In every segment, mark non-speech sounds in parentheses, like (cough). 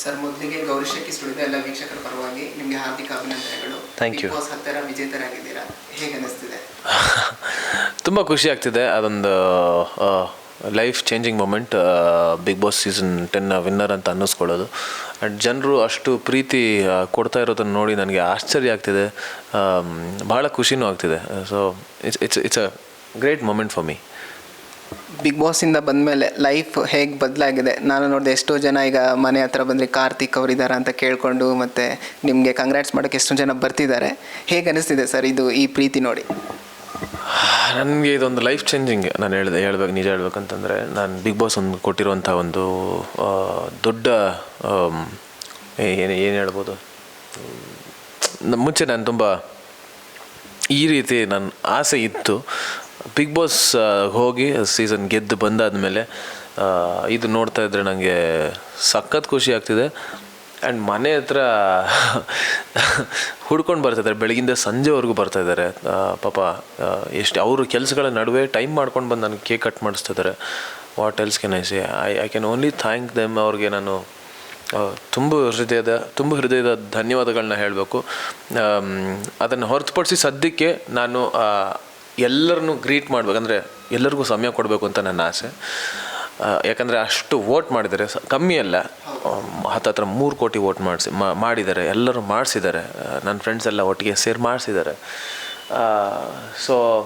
Sir ಮೊದಲಿಗೆ ಗೌರಿಶಕ್ಕಿ studio ಎಲ್ಲ ವೀಕ್ಷಕರ ಪರವಾಗಿ ನಿಮಗೆ ಹಾರ್ದಿಕ ಅಭಿನಂದನೆಗಳು. ಥ್ಯಾಂಕ್ ಯು ಹತ್ತರ ವಿಜೇತರಾಗಿದ್ದೀರಾ? ಹೇಗೆ ಅನಿಸ್ತಿದೆ (laughs) ತುಂಬ ಖುಷಿ ಆಗ್ತಿದೆ. ಅದೊಂದು life changing moment Bigg Boss season ten winner ಅಂತ ಅನ್ನಿಸ್ಕೊಳ್ಳೋದು. ಆ್ಯಂಡ್ ಜನರು ಅಷ್ಟು ಪ್ರೀತಿ ಕೊಡ್ತಾ ಇರೋದನ್ನು ನೋಡಿ ನನಗೆ ಆಶ್ಚರ್ಯ ಆಗ್ತಿದೆ. ಭಾಳ ಖುಷಿನೂ ಆಗ್ತಿದೆ. So it's it's it's a great moment for me Bigg ಬಾಸಿಂದ ಬಂದಮೇಲೆ ಲೈಫ್ ಹೇಗೆ ಬದಲಾಗಿದೆ? ನಾನು ನೋಡಿದೆ ಎಷ್ಟೋ ಜನ ಈಗ ಮನೆ ಹತ್ರ ಬಂದರೆ ಕಾರ್ತಿಕ್ ಅವರಿದ್ದಾರೆ ಅಂತ ಕೇಳಿಕೊಂಡು ಮತ್ತು ನಿಮಗೆ ಕಂಗ್ರ್ಯಾಟ್ಸ್ ಮಾಡೋಕ್ಕೆ ಎಷ್ಟೋ ಜನ ಬರ್ತಿದ್ದಾರೆ ಹೇಗೆ ಅನಿಸ್ತಿದೆ ಸರ್ ಇದು ಈ ಪ್ರೀತಿ ನೋಡಿ? ನನಗೆ ಇದೊಂದು ಲೈಫ್ ಚೇಂಜಿಂಗ್ ನಾನು ಹೇಳಿದೆ ಹೇಳ್ಬೇಕು ನಿಜ ಹೇಳ್ಬೇಕಂತಂದರೆ ನಾನು ಬಿಗ್ ಬಾಸ್ ಒಂದು ಕೊಟ್ಟಿರುವಂಥ ಒಂದು ದೊಡ್ಡ ಏನು ಏನು ಹೇಳ್ಬೋದು? ಮುಂಚೆ ನಾನು ತುಂಬ ಈ ರೀತಿ ನನ್ನ ಆಸೆ ಇತ್ತು. ಬಿಗ್ ಬಾಸ್ ಹೋಗಿ ಸೀಸನ್ ಗೆದ್ದು ಬಂದಾದಮೇಲೆ ಇದು ನೋಡ್ತಾ ಇದ್ದರೆ ನನಗೆ ಸಖತ್ ಖುಷಿ ಆಗ್ತಿದೆ. ಆ್ಯಂಡ್ ಮನೆ ಹತ್ರ ಹುಡ್ಕೊಂಡು ಬರ್ತಿದ್ದಾರೆ ಬೆಳಗಿಂದ ಸಂಜೆವರೆಗೂ ಬರ್ತಾ ಇದ್ದಾರೆ. ಆ, ಪಾಪ ಎಷ್ಟು ಅವರು ಕೆಲಸಗಳ ನಡುವೆ ಟೈಮ್ ಮಾಡ್ಕೊಂಡು ಬಂದು ನನಗೆ cake cut ಮಾಡಿಸ್ತಿದ್ದಾರೆ what else can I see I I can only thank them ಅವ್ರಿಗೆ ನಾನು ತುಂಬ ಹೃದಯದ ತುಂಬ ಹೃದಯದ ಧನ್ಯವಾದಗಳನ್ನ ಹೇಳಬೇಕು. ಅದನ್ನು ಹೊರತುಪಡಿಸಿ ಸದ್ಯಕ್ಕೆ ನಾನು ಎಲ್ಲರನ್ನೂ ಗ್ರೀಟ್ ಮಾಡಬೇಕಂದ್ರೆ ಎಲ್ಲರಿಗೂ ಸಮಯ ಕೊಡಬೇಕು ಅಂತ ನನ್ನ ಆಸೆ. ಯಾಕಂದರೆ ಅಷ್ಟು ವೋಟ್ ಮಾಡಿದ್ದಾರೆ. ಸ- ಕಮ್ಮಿ ಅಲ್ಲ. ಹತ್ತತ್ರ ಮೂರು ಕೋಟಿ ವೋಟ್ ಮಾಡಿಸಿ ಮಾಡಿದ್ದಾರೆ. ಎಲ್ಲರೂ ಮಾಡಿಸಿದ್ದಾರೆ. ನನ್ನ ಫ್ರೆಂಡ್ಸ್ ಎಲ್ಲ ಒಟ್ಟಿಗೆ ಸೇರಿ ಮಾಡಿಸಿದ್ದಾರೆ. ಸೊ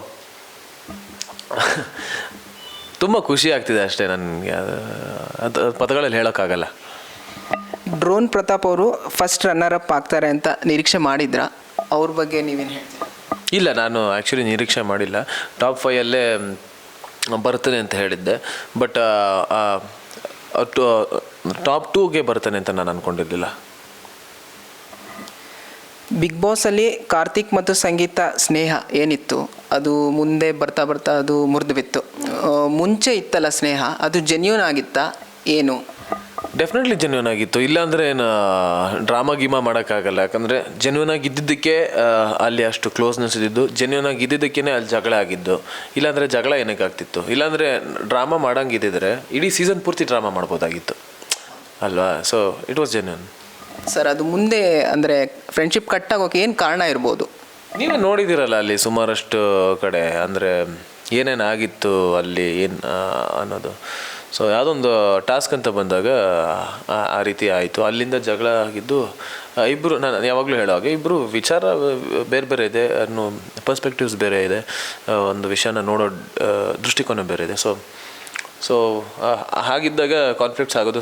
ತುಂಬ ಖುಷಿ ಆಗ್ತಿದೆ ಅಷ್ಟೇ ನನಗೆ. ಅದು ಅದು ಪದಗಳಲ್ಲಿ ಹೇಳೋಕ್ಕಾಗಲ್ಲ. ಡ್ರೋನ್ ಪ್ರತಾಪ್ ಅವರು ಫಸ್ಟ್ ರನ್ನರ್ ಅಪ್ ಆಗ್ತಾರೆ ಅಂತ ನಿರೀಕ್ಷೆ ಮಾಡಿದ್ರ? ಅವ್ರ ಬಗ್ಗೆ ನೀವೇನು ಹೇಳ್ತೀರಾ? ಇಲ್ಲ, ನಾನು ಆ್ಯಕ್ಚುಲಿ ನಿರೀಕ್ಷೆ ಮಾಡಿಲ್ಲ. ಟಾಪ್ ಫೈಯಲ್ಲೇ ಬರ್ತೇನೆ ಅಂತ ಹೇಳಿದ್ದೆ. ಬಟ್ ಟಾಪ್ ಟೂಗೆ ಬರ್ತೇನೆ ಅಂತ ನಾನು ಅಂದ್ಕೊಂಡಿರಲಿಲ್ಲ ಬಿಗ್ ಬಾಸಲ್ಲಿ ಕಾರ್ತಿಕ್ ಮತ್ತು ಸಂಗೀತ ಸ್ನೇಹ ಏನಿತ್ತು? ಅದು ಮುಂದೆ ಬರ್ತಾ ಬರ್ತಾ ಅದು ಮುರಿದು ಬಿತ್ತು ಮುಂಚೆ ಇತ್ತಲ್ಲ ಸ್ನೇಹ? ಅದು ಜೆನ್ಯೂನ್ ಆಗಿತ್ತಾ? ಏನು? ಡೆಫಿನೆಟ್ಲಿ ಜೆನ್ಯೂನ್ ಆಗಿತ್ತು. ಇಲ್ಲಾಂದ್ರೆ ಏನು ಡ್ರಾಮಾ ಗೀಮಾ ಮಾಡೋಕ್ಕಾಗಲ್ಲ. ಯಾಕಂದರೆ ಜೆನ್ಯೂನ್ ಆಗಿ ಇದ್ದಿದ್ದಕ್ಕೆ ಅಲ್ಲಿ ಅಷ್ಟು ಕ್ಲೋಸ್ನೆಸ್ ಇದ್ದಿದ್ದು. ಜೆನ್ಯೂನ್ ಆಗಿ ಇದ್ದಿದ್ದಕ್ಕೇ ಅಲ್ಲಿ ಜಗಳ ಆಗಿದ್ದು. ಇಲ್ಲಾಂದರೆ ಜಗಳ ಏನಕ್ಕೆ ಆಗ್ತಿತ್ತು? ಇಲ್ಲಾಂದರೆ ಡ್ರಾಮಾ ಮಾಡೋಂಗಿದ್ದಿದ್ರೆ ಇಡೀ ಸೀಸನ್ ಪೂರ್ತಿ ಡ್ರಾಮಾ ಮಾಡ್ಬೋದಾಗಿತ್ತು. ಅಲ್ವಾ? So it was genuine sir ಅದು ಮುಂದೆ ಅಂದರೆ ಫ್ರೆಂಡ್ಶಿಪ್ ಕಟ್ಟಾಗೋಕೆ ಏನು ಕಾರಣ ಇರ್ಬೋದು? ನೀವು ನೋಡಿದ್ದೀರಲ್ಲ ಅಲ್ಲಿ ಸುಮಾರಷ್ಟು ಕಡೆ. ಅಂದರೆ ಏನೇನಾಗಿತ್ತು ಅಲ್ಲಿ ಏನು ಅನ್ನೋದು. ಸೊ ಯಾವುದೊಂದು ಟಾಸ್ಕ್ ಅಂತ ಬಂದಾಗ, ಆ- ರೀತಿ ಆಯಿತು. ಅಲ್ಲಿಂದ ಜಗಳ ಆಗಿದ್ದು ಇಬ್ಬರು ನಾನು ಯಾವಾಗಲೂ ಹೇಳೋ ಹಾಗೆ ಇಬ್ಬರು ವಿಚಾರ ಬೇರೆ ಬೇರೆ ಇದೆ, ಅನ್ನೋ ಪರ್ಸ್ಪೆಕ್ಟಿವ್ಸ್ ಬೇರೆ ಇದೆ ಒಂದು ವಿಷಯನ ನೋಡೋ ದೃಷ್ಟಿಕೋನ ಬೇರೆ ಇದೆ. ಸೊ ಸೊ ಹಾಗಿದ್ದಾಗ ಕಾನ್ಫ್ಲಿಕ್ಟ್ಸ್ ಆಗೋದು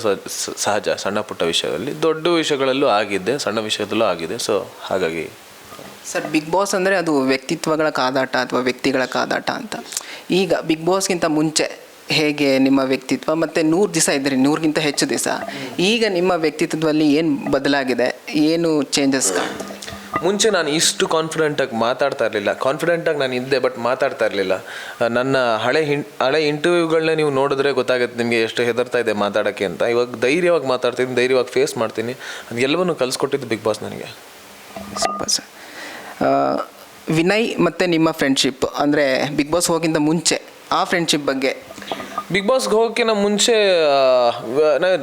ಸಹಜ, ಸಣ್ಣ ಪುಟ್ಟ ವಿಷಯದಲ್ಲಿ. ದೊಡ್ಡ ವಿಷಯಗಳಲ್ಲೂ ಆಗಿದೆ, ಸಣ್ಣ ವಿಷಯದಲ್ಲೂ ಆಗಿದೆ. ಸೊ ಹಾಗಾಗಿ ಸರ್, ಬಿಗ್ ಬಾಸ್ ಅಂದರೆ ಅದು ವ್ಯಕ್ತಿತ್ವಗಳ ಕಾದಾಟ ಅಥವಾ ವ್ಯಕ್ತಿಗಳ ಕಾದಾಟ ಅಂತ. ಈಗ ಬಿಗ್ ಬಾಸ್ಗಿಂತ ಮುಂಚೆ ಹೇಗೆ ನಿಮ್ಮ ವ್ಯಕ್ತಿತ್ವ ಮತ್ತು ನೂರು ದಿವಸ ಇದ್ರಿ ನೂರಿಗಿಂತ ಹೆಚ್ಚು ದಿವಸ ಈಗ ನಿಮ್ಮ ವ್ಯಕ್ತಿತ್ವದಲ್ಲಿ ಏನು ಬದಲಾಗಿದೆ? ಏನು ಚೇಂಜಸ್ ಮುಂಚೆ ನಾನು ಇಷ್ಟು ಕಾನ್ಫಿಡೆಂಟಾಗಿ ಮಾತಾಡ್ತಾ ಇರಲಿಲ್ಲ. ಕಾನ್ಫಿಡೆಂಟಾಗಿ ನಾನು ಇದ್ದೆ ಬಟ್ ಮಾತಾಡ್ತಾ ಇರಲಿಲ್ಲ. ನನ್ನ ಹಳೆ ಹಿಂ ಹಳೆ ಇಂಟರ್ವ್ಯೂಗಳನ್ನ ನೀವು ನೋಡಿದ್ರೆ ಗೊತ್ತಾಗುತ್ತೆ ನಿಮಗೆ ಎಷ್ಟು ಹೆದರ್ತಾ ಇದೆ ಮಾತಾಡೋಕ್ಕೆ ಅಂತ. ಇವಾಗ ಧೈರ್ಯವಾಗಿ ಮಾತಾಡ್ತೀನಿ ಧೈರ್ಯವಾಗಿ ಫೇಸ್ ಮಾಡ್ತೀನಿ. ಅದು ಎಲ್ಲವನ್ನೂ ಕಲಿಸ್ಕೊಟ್ಟಿದ್ದು ಬಿಗ್ ಬಾಸ್ ನನಗೆ. ಸೂಪರ್ ಸರ್ ವಿನಯ್ ಮತ್ತು ನಿಮ್ಮ ಫ್ರೆಂಡ್ಶಿಪ್ ಅಂದರೆ ಬಿಗ್ ಬಾಸ್ ಹೋಗಿಂತ ಮುಂಚೆ ಆ ಫ್ರೆಂಡ್ಶಿಪ್ ಬಗ್ಗೆ. ಬಿಗ್ ಬಾಸ್ಗೆ ಹೋಗೋಕ್ಕಿಂತ ಮುಂಚೆ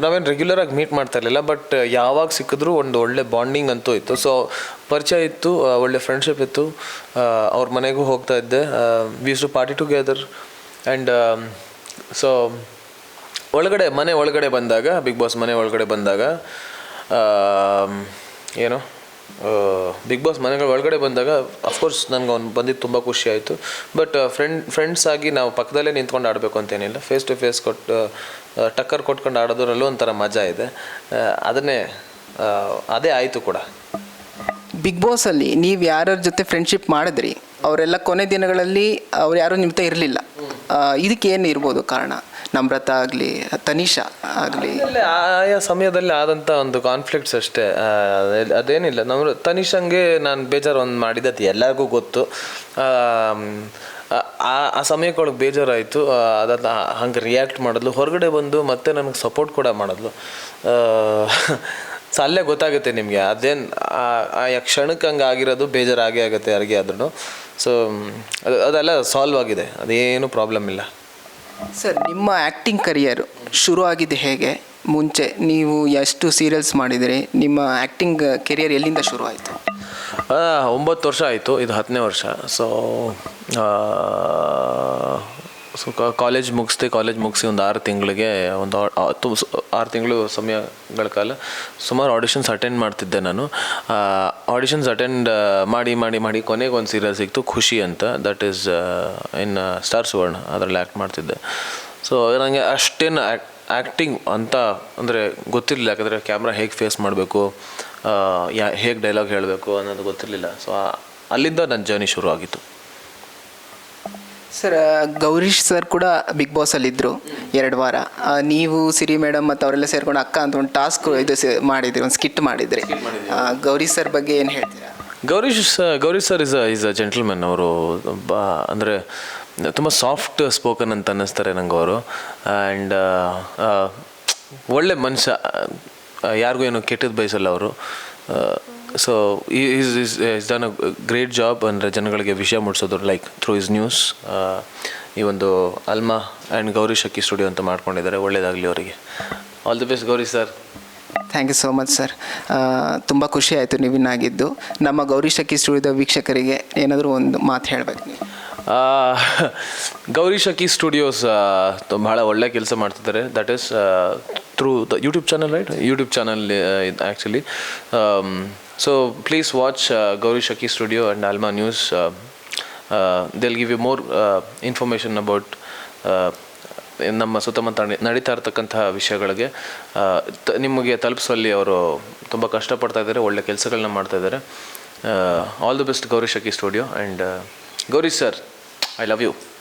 ನಾವೇನು ರೆಗ್ಯುಲರ್ ಆಗಿ ಮೀಟ್ ಮಾಡ್ತಾ ಇರಲಿಲ್ಲ ಬಟ್ ಯಾವಾಗ ಸಿಕ್ಕಿದ್ರು ಒಂದು ಒಳ್ಳೆ ಬಾಂಡಿಂಗ್ ಅಂತೂ ಇತ್ತು. ಸೊ ಪರಿಚಯ ಇತ್ತು ಒಳ್ಳೆ ಫ್ರೆಂಡ್ಶಿಪ್ ಇತ್ತು. ಅವ್ರ ಮನೆಗೂ ಹೋಗ್ತಾ ಇದ್ದೆ. Used to party together and so ಒಳಗಡೆ, ಮನೆ ಒಳಗಡೆ ಬಂದಾಗ ಬಿಗ್ ಬಾಸ್ ಮನೆ ಒಳಗಡೆ ಬಂದಾಗ ಏನು ಬಿಗ್ ಬಾಸ್ ಮನೆಗಳ ಒಳಗಡೆ ಬಂದಾಗ ಅಫ್ಕೋರ್ಸ್ ನನಗೆ ಅವ್ನು ಬಂದಿದ್ದು ತುಂಬ ಖುಷಿ ಆಯಿತು. ಬಟ್ ಫ್ರೆಂಡ್ ಫ್ರೆಂಡ್ಸ್ ಆಗಿ ನಾವು ಪಕ್ಕದಲ್ಲೇ ನಿಂತ್ಕೊಂಡು ಆಡಬೇಕು ಅಂತೇನಿಲ್ಲ ಫೇಸ್ ಟು ಫೇಸ್ ಕೊಟ್ಟು ಟಕ್ಕರ್ ಕೊಟ್ಕೊಂಡು ಆಡೋದ್ರಲ್ಲೂ ಒಂಥರ ಮಜಾ ಇದೆ. ಅದನ್ನೇ ಅದೇ ಆಯಿತು ಕೂಡ. ಬಿಗ್ ಬಾಸಲ್ಲಿ ನೀವು ಯಾರ್ಯಾರ ಜೊತೆ ಫ್ರೆಂಡ್ಶಿಪ್ ಮಾಡಿದ್ರಿ, ಅವರೆಲ್ಲ ಕೊನೆ ದಿನಗಳಲ್ಲಿ ಅವ್ರು ಯಾರೂ ನಿಮ್ಮ ಇರಲಿಲ್ಲ. ಇದಕ್ಕೆ ಏನು ಇರ್ಬೋದು ಕಾರಣ? ನಮ್ರತ ಆಗಲಿ, ತನಿಷಾ ಆಗಲಿ. ಆಯಾ ಸಮಯದಲ್ಲಿ ಆದಂಥ ಒಂದು ಕಾನ್ಫ್ಲಿಕ್ಟ್ಸ್ ಅಷ್ಟೇ. ಅದೇನಿಲ್ಲ. ನಮ್ಮ ತನಿಷಂಗೆ ನಾನು ಬೇಜಾರು ಒಂದು ಮಾಡಿದ್ದೆ ಎಲ್ಲರಿಗೂ ಗೊತ್ತು. ಆ ಆ- ಆ ಸಮಯಕ್ಕೆ ಒಳಗೆ ಬೇಜಾರಾಯಿತು. ಅದನ್ನು ಹಂಗೆ ರಿಯಾಕ್ಟ್ ಮಾಡಿದ್ಲು. ಹೊರಗಡೆ ಬಂದು ಮತ್ತೆ ನನಗೆ ಸಪೋರ್ಟ್ ಕೂಡ ಮಾಡಿದ್ಲು. ಸೊ ಅಲ್ಲೇ ಗೊತ್ತಾಗುತ್ತೆ ನಿಮಗೆ. ಅದೇನು ಆ ಕ್ಷಣಕ್ಕೆ ಹಂಗೆ ಆಗಿರೋದು ಬೇಜಾರಾಗೇ ಆಗೇ ಆಗುತ್ತೆ ಯಾರಿಗೆ ಆದ್ರೂ ಸೊ ಅದು ಅದೆಲ್ಲ ಸಾಲ್ವ್ ಆಗಿದೆ. ಅದೇನು ಪ್ರಾಬ್ಲಮ್ ಇಲ್ಲ. ಸರ್, ನಿಮ್ಮ ಆ್ಯಕ್ಟಿಂಗ್ ಕರಿಯರ್ ಶುರು ಆಗಿದೆ ಹೇಗೆ? ಮುಂಚೆ ನೀವು ಎಷ್ಟು ಸೀರಿಯಲ್ಸ್ ಮಾಡಿದಿರಿ? ನಿಮ್ಮ ಆ್ಯಕ್ಟಿಂಗ್ ಕೆರಿಯರ್ ಎಲ್ಲಿಂದ ಶುರು ಆಯಿತು ಒಂಬತ್ತು ವರ್ಷ ಆಯಿತು, ಇದು ಹತ್ತನೇ ವರ್ಷ. ಸೊ ಸೊ ಕಾಲೇಜ್ ಮುಗಿಸ್ದೆ ಕಾಲೇಜ್ ಮುಗಿಸಿ ಒಂದು ಆರು ತಿಂಗಳಿಗೆ ಒಂದು ಆ- ಆ- ತು- ಸ- ಆರು ತಿಂಗಳು ಸಮಯಗಳ ಕಾಲ ಸುಮಾರು ಆಡಿಷನ್ಸ್ ಅಟೆಂಡ್ ಮಾಡ್ತಿದ್ದೆ ನಾನು. ಆಡಿಷನ್ಸ್ ಅಟೆಂಡ್ ಮಾಡಿ ಮಾಡಿ ಮಾಡಿ ಕೊನೆಗೆ ಒಂದು ಸೀರಿಯಲ್ ಸಿಕ್ತು ಖುಷಿ ಅಂತ. That is in Star Suvarna ಅದರಲ್ಲಿ ಆ್ಯಕ್ಟ್ ಮಾಡ್ತಿದ್ದೆ. ಸೊ ನನಗೆ ಅಷ್ಟೇನು ಆ್ಯಕ್ಟಿಂಗ್ ಅಂತ ಅಂದರೆ ಗೊತ್ತಿರಲಿಲ್ಲ. ಯಾಕಂದರೆ ಕ್ಯಾಮ್ರಾ ಹೇಗೆ ಫೇಸ್ ಮಾಡಬೇಕು ಯಾ, ಹೇಗೆ ಡೈಲಾಗ್ ಹೇಳಬೇಕು ಅನ್ನೋದು ಗೊತ್ತಿರಲಿಲ್ಲ. ಸೊ ಅಲ್ಲಿಂದ ನನ್ನ ಜರ್ನಿ ಶುರು ಆಗಿತ್ತು ಸರ್ ಗೌರೀಶ್ ಸರ್ ಕೂಡ ಬಿಗ್ ಬಾಸಲ್ಲಿದ್ದರು ಎರಡು ವಾರ. ಆ, ನೀವು ಸಿರಿ ಮೇಡಮ್ ಮತ್ತು ಅವರೆಲ್ಲ ಸೇರ್ಕೊಂಡು ಅಕ್ಕ ಅಂತ ಒಂದು ಟಾಸ್ಕ್ ಇದು ಸೆ- ಮಾಡಿದ್ರಿ ಒಂದು ಸ್ಕಿಟ್ ಮಾಡಿದ್ರಿ. ಆ, ಗೌರೀಶ್ ಸರ್ ಬಗ್ಗೆ ಏನು ಹೇಳ್ತೀರಾ? Gourish sir Gourish sir is a is a gentlemen ಅವರು. ಬಾ ಅಂದರೆ ತುಂಬ ಸಾಫ್ಟ್ ಸ್ಪೋಕನ್ ಅಂತ ಅನ್ನಿಸ್ತಾರೆ ನಂಗೆ ಅವರು. ಆ್ಯಂಡ್ ಒಳ್ಳೆ ಮನುಷ್ಯ ಆ, ಯಾರಿಗೂ ಏನು ಕೆಟ್ಟದ್ದು ಬಯಸಲ್ಲ ಅವರು. So is is is done a great job ಅಂದರೆ ಜನಗಳಿಗೆ ವಿಷಯ ಮುಟ್ಸೋದು ಲೈಕ್ ಥ್ರೂ ಇಸ್ ನ್ಯೂಸ್ ಈ ಒಂದು Alma and Gauri Shakki studio ಅಂತ ಮಾಡ್ಕೊಂಡಿದ್ದಾರೆ ಒಳ್ಳೇದಾಗಲಿ ಅವರಿಗೆ. All the best Gauri sir thank you so much sir ತುಂಬ ಖುಷಿ ಆಯಿತು ನೀವು ಆಗಿದ್ದು ನಮ್ಮ ಗೌರಿ ಶಕ್ಕಿ ಸ್ಟುಡಿಯೋದ ವೀಕ್ಷಕರಿಗೆ ಏನಾದರೂ ಒಂದು ಮಾತು ಹೇಳಬೇಕು ಗೌರಿ ಶಕಿ ಸ್ಟುಡಿಯೋಸ್ ಬಹಳ ಒಳ್ಳೆ ಕೆಲಸ ಮಾಡ್ತಿದ್ದಾರೆ. That is through the YouTube channel right YouTube channel actually so please watch Gauri Shaki studio and Alma news they'll more uh, more about about ನಮ್ಮ ಸುತ್ತಮುತ್ತ ನಡೀತಾ ಇರತಕ್ಕಂತಹ ವಿಷಯಗಳಿಗೆ. ನಿಮಗೆ ತಲುಪಿಸುವಲ್ಲಿ ಅವರು ತುಂಬ ಕಷ್ಟಪಡ್ತಾ ಇದ್ದಾರೆ ಒಳ್ಳೆ ಕೆಲಸಗಳನ್ನ ಮಾಡ್ತಾ ಇದ್ದಾರೆ. All the best Gauri Shaki studio and Gauri sir I love you